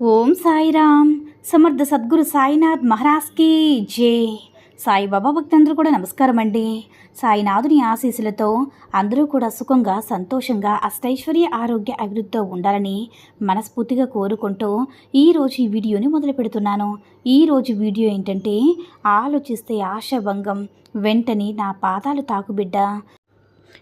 ఓం సాయిరామ్. సమర్థ సద్గురు సాయినాథ్ మహారాజ్కి జే. సాయిబాబా భక్తులందరూ కూడా నమస్కారం అండి. సాయినాథుని ఆశీస్సులతో అందరూ కూడా సుఖంగా సంతోషంగా అష్టైశ్వర్య ఆరోగ్య అభివృద్ధితో ఉండాలని మనస్ఫూర్తిగా కోరుకుంటూ ఈరోజు ఈ వీడియోని మొదలు పెడుతున్నాను. ఈరోజు వీడియో ఏంటంటే ఆలోచిస్తే ఆశాభంగం వెంటనే నా పాదాలు తాకుబిడ్డ.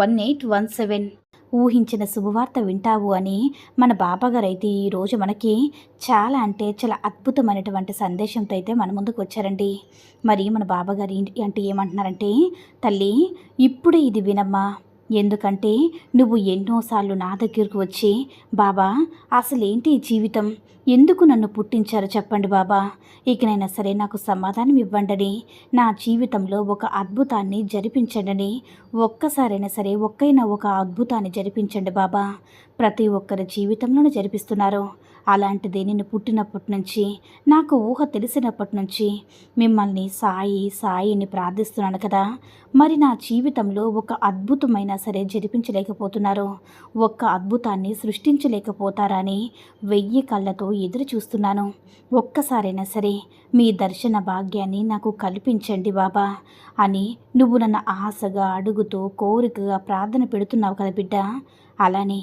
one eight one seven ఊహించిన శుభవార్త వింటావు అని మన బాబాగారు అయితే ఈరోజు మనకి చాలా అంటే చాలా అద్భుతమైనటువంటి సందేశంతో అయితే మన ముందుకు వచ్చారండి. మరి మన బాబాగారు అంటే ఏమంటున్నారంటే తల్లి ఇప్పుడే ఇది వినమ్మా. ఎందుకంటే నువ్వు ఎన్నోసార్లు నా దగ్గరకు వచ్చి బాబా అసలేంటి జీవితం? ఎందుకు నన్ను పుట్టించారో చెప్పండి బాబా. ఇకనైనా సరే నాకు సమాధానం ఇవ్వండి నా జీవితంలో ఒక అద్భుతాన్ని జరిపించండి ఒక్కసారైనా సరే ఒక్కైనా ఒక అద్భుతాన్ని జరిపించండి బాబా. ప్రతి ఒక్కరి జీవితంలోనూ జరిపిస్తున్నారు. అలాంటిది నేను పుట్టినప్పటి నుంచి నాకు ఊహ తెలిసినప్పటి నుంచి. మిమ్మల్ని సాయి సాయిని ప్రార్థిస్తున్నాను కదా. మరి నా జీవితంలో ఒక అద్భుతమైన సరే జరిపించలేకపోతున్నారు. ఒక్క అద్భుతాన్ని సృష్టించలేకపోతారా అని వెయ్యి కళ్ళతో ఎదురు చూస్తున్నాను ఒక్కసారైనా సరే మీ దర్శన భాగ్యాన్ని నాకు కల్పించండి బాబా అని నువ్వు నన్ను ఆశగా అడుగుతూ కోరికగా ప్రార్థన పెడుతున్నావు కదా బిడ్డ. అలానే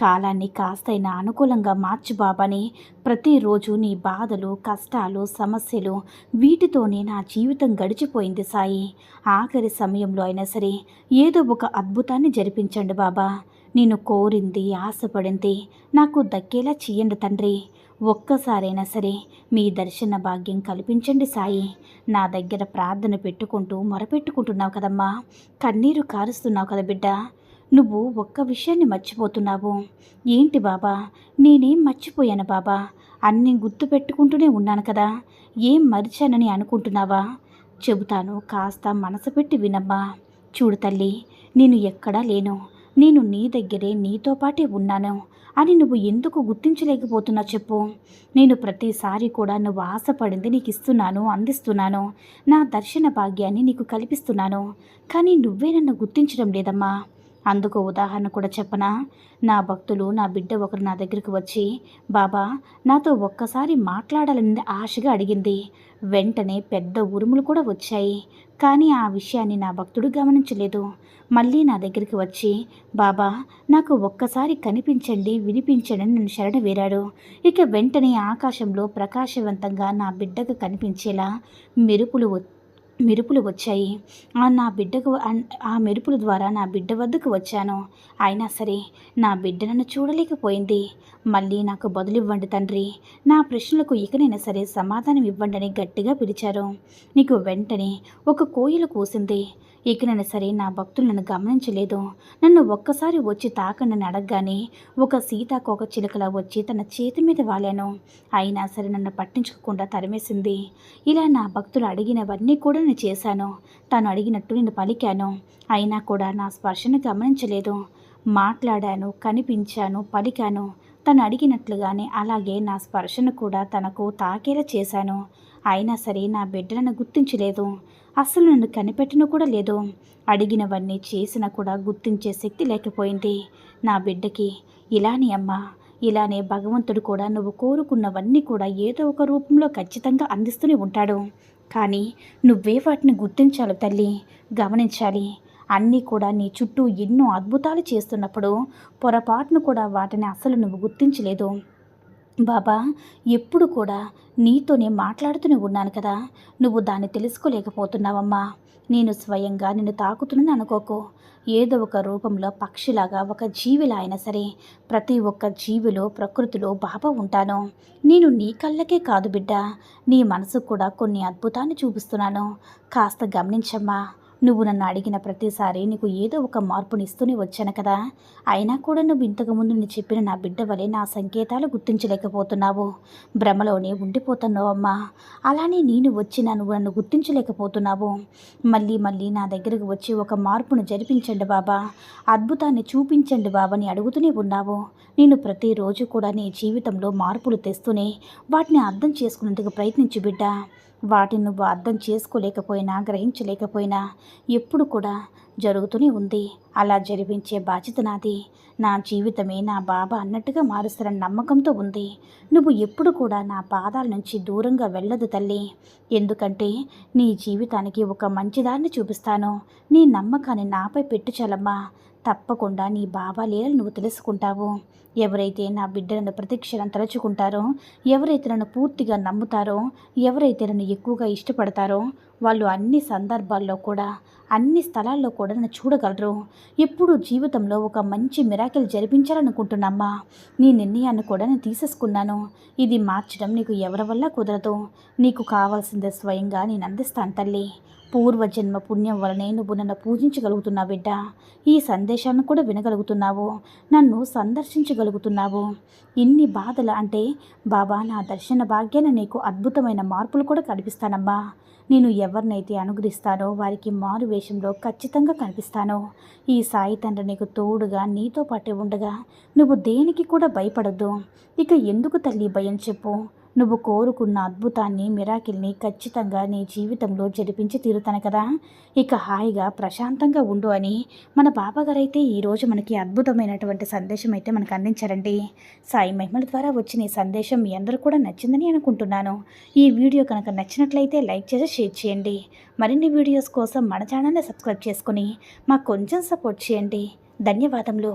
కాలాన్ని కాస్తైనా అనుకూలంగా మార్చు బాబాని ప్రతిరోజు నీ బాధలు కష్టాలు సమస్యలు వీటితోనే నా జీవితం గడిచిపోయింది సాయి. ఆఖరి సమయంలో అయినా సరే ఏదో ఒక అద్భుతాన్ని జరిపించండి బాబా. నేను కోరింది ఆశపడింది నాకు దక్కేలా చెయ్యండి తండ్రి. ఒక్కసారైనా సరే మీ దర్శన భాగ్యం కల్పించండి సాయి. నా దగ్గర ప్రార్థన పెట్టుకుంటూ మొరపెట్టుకుంటున్నావు కదమ్మా. కన్నీరు కారుస్తున్నావు కదా బిడ్డ. నువ్వు ఒక్క విషయాన్ని మర్చిపోతున్నావు. ఏంటి బాబా? నేనేం మర్చిపోయాను బాబా? అన్నీ గుర్తు పెట్టుకుంటూనే ఉన్నాను కదా. ఏం మరిచానని అనుకుంటున్నావా? చెబుతాను కాస్త మనసు పెట్టి వినమ్మా. చూడు తల్లి నేను ఎక్కడా లేను. నేను నీ దగ్గరే నీతో పాటే ఉన్నాను. అని నువ్వు ఎందుకు గుర్తించలేకపోతున్నా చెప్పు. నేను ప్రతిసారి కూడా నువ్వు ఆశపడింది నీకు ఇస్తున్నాను అందిస్తున్నాను. నా దర్శన భాగ్యాన్ని నీకు కల్పిస్తున్నాను. కానీ నువ్వే నన్ను గుర్తించడం లేదమ్మా. అందుకు ఉదాహరణ కూడా చెప్పనా? నా భక్తులు నా బిడ్డ ఒకరు నా దగ్గరికి వచ్చి బాబా నాతో ఒక్కసారి మాట్లాడాలని ఆశగా అడిగింది. వెంటనే పెద్ద ఉరుములు కూడా వచ్చాయి. కానీ ఆ విషయాన్ని నా భక్తుడు గమనించలేదు. మళ్ళీ నా దగ్గరికి వచ్చి బాబా నాకు ఒక్కసారి కనిపించండి వినిపించండి నన్ను శరణ వేరాడు. ఇక వెంటనే ఆకాశంలో ప్రకాశవంతంగా నా బిడ్డకు కనిపించేలా మెరుపులు మెరుపులు వచ్చాయి. ఆ నా బిడ్డకు ఆ మెరుపుల ద్వారా నా బిడ్డ వద్దకు వచ్చాను. అయినా సరే నా బిడ్డ నన్ను చూడలేకపోయింది. మళ్ళీ నాకు బదులివ్వండి తండ్రి. నా ప్రశ్నలకు ఇకనైనా సరే సమాధానం ఇవ్వండి అని గట్టిగా పిలిచారు. నీకు వెంటనే ఒక కోయిలు కూసింది. ఇకనైనా సరే నా భక్తులు నన్ను గమనించలేదు. నన్ను ఒక్కసారి వచ్చి తాకండి అడగగానే ఒక సీతాకోక చిలుకలా వచ్చి తన చేతి మీద వాలాను. అయినా సరే నన్ను పట్టించుకోకుండా తరిమేసింది. ఇలా నా భక్తులు అడిగినవన్నీ కూడా నేను చేశాను. తను అడిగినట్టు నేను పలికాను. అయినా కూడా నా స్పర్శను గమనించలేదు. మాట్లాడాను కనిపించాను పలికాను. తను అడిగినట్లుగానే అలాగే నా స్పర్శను కూడా తనకు తాకేలా చేశాను. అయినా సరే నా బిడ్డలను గుర్తించలేదు. అసలు నన్ను కనిపెట్టిన కూడా లేదు. అడిగినవన్నీ చేసినా కూడా గుర్తించే శక్తి లేకపోయింది. నా బిడ్డకి ఇలానే అమ్మా ఇలానే భగవంతుడు కూడా నువ్వు కోరుకున్నవన్నీ కూడా ఏదో ఒక రూపంలో ఖచ్చితంగా అందిస్తూనే ఉంటాడు. కానీ నువ్వే వాటిని గుర్తించాలి తల్లి గమనించాలి. అన్నీ కూడా నీ చుట్టూ ఎన్నో అద్భుతాలు చేస్తున్నప్పుడు పొరపాటును కూడా వాటిని అసలు నువ్వు గుర్తించలేదు. బాబా ఎప్పుడు కూడా నీతోనే మాట్లాడుతూనే ఉన్నాను కదా. నువ్వు దాన్ని తెలుసుకోలేకపోతున్నావమ్మా. నేను స్వయంగా నిన్ను తాకుతున్నాను అనుకోకు. ఏదో ఒక రూపంలో పక్షిలాగా ఒక జీవిలా అయినా సరే ప్రతి ఒక్క జీవిలో ప్రకృతిలో బాబా ఉంటాను. నేను నీ కళ్ళకే కాదు బిడ్డ. నీ మనసుకు కూడా కొన్ని అద్భుతాన్ని చూపిస్తున్నాను. కాస్త గమనించమ్మా. నువ్వు నన్ను అడిగిన ప్రతిసారి నీకు ఏదో ఒక మార్పునిస్తూనే వచ్చాను కదా. అయినా కూడా నువ్వు ఇంతకుముందు నేను చెప్పిన నా బిడ్డ వలె నా సంకేతాలు గుర్తించలేకపోతున్నావు. భ్రమలోనే ఉండిపోతున్నావు అమ్మా. అలానే నేను వచ్చిన నువ్వు నన్ను గుర్తించలేకపోతున్నావు. మళ్ళీ మళ్ళీ నా దగ్గరకు వచ్చి ఒక మార్పును జరిపించండి బాబా. అద్భుతాన్ని చూపించండి బాబాని అడుగుతూనే ఉన్నావు. నేను ప్రతిరోజు కూడా నీ జీవితంలో మార్పులు తెస్తూనే వాటిని అర్థం చేసుకునేందుకు ప్రయత్నించు బిడ్డ. వాటిని నువ్వు అర్థం చేసుకోలేకపోయినా గ్రహించలేకపోయినా ఎప్పుడు కూడా జరుగుతూనే ఉంది. అలా జరిపించే బాధ్యత నాది. నా జీవితమే నా బాబా అన్నట్టుగా మారుస్తారని నమ్మకంతో ఉంది. నువ్వు ఎప్పుడు కూడా నా పాదాల నుంచి దూరంగా వెళ్ళదు తల్లి. ఎందుకంటే నీ జీవితానికి ఒక మంచిదారిని చూపిస్తాను. నీ నమ్మకాన్ని నాపై పెట్టు చాలమ్మా. తప్పకుండా నీ బాబా లీలలు నువ్వు తెలుసుకుంటావు. ఎవరైతే నా బిడ్డలను ప్రతిక్షణం తలుచుకుంటారో ఎవరైతే నన్ను పూర్తిగా నమ్ముతారో ఎవరైతే నన్ను ఎక్కువగా ఇష్టపడతారో వాళ్ళు అన్ని సందర్భాల్లో కూడా అన్ని స్థలాల్లో కూడా నన్ను చూడగలరు. ఎప్పుడు జీవితంలో ఒక మంచి మిరాకిల్ జరిపించాలనుకుంటున్నామ్మా. నీ నిర్ణయాన్ని కూడా నేను తీసేసుకున్నాను. ఇది మార్చడం నీకు ఎవరి వల్ల కుదరదు. నీకు కావాల్సిందే స్వయంగా నేను అందిస్తాను తల్లి. పూర్వజన్మ పుణ్యం వలనే నువ్వు నన్ను పూజించగలుగుతున్నావు బిడ్డ. ఈ సందేశాన్ని కూడా వినగలుగుతున్నావు. నన్ను సందర్శించగలుగుతున్నావు. ఇన్ని బాధలు అంటే బాబా నా దర్శన భాగ్యాన్ని నీకు అద్భుతమైన మార్పులు కూడా కనిపిస్తానమ్మా. నేను ఎవరినైతే అనుగ్రహిస్తానో వారికి మారు వేషంలో ఖచ్చితంగా కనిపిస్తాను. ఈ సాయి తండ్రి నీకు తోడుగా నీతో పాటే ఉండగా నువ్వు దేనికి కూడా భయపడద్దు. ఇక ఎందుకు తల్లి భయం చెప్పు? నువ్వు కోరుకున్న అద్భుతాన్ని మిరాకిల్ని ఖచ్చితంగా నీ జీవితంలో జరిపించి తీరుతాను కదా? ఇక హాయిగా ప్రశాంతంగా ఉండు అని మన బాబాగారైతే ఈరోజు మనకి అద్భుతమైనటువంటి సందేశం అయితే మనకు అందించారండి. సాయి మహిమల ద్వారా వచ్చిన ఈ సందేశం మీ అందరూ కూడా నచ్చిందని అనుకుంటున్నాను. ఈ వీడియో కనుక నచ్చినట్లయితే లైక్ చేసి షేర్ చేయండి. మరిన్ని వీడియోస్ కోసం మన ఛానల్ని సబ్స్క్రైబ్ చేసుకుని మాకు కొంచెం సపోర్ట్ చేయండి. ధన్యవాదములు.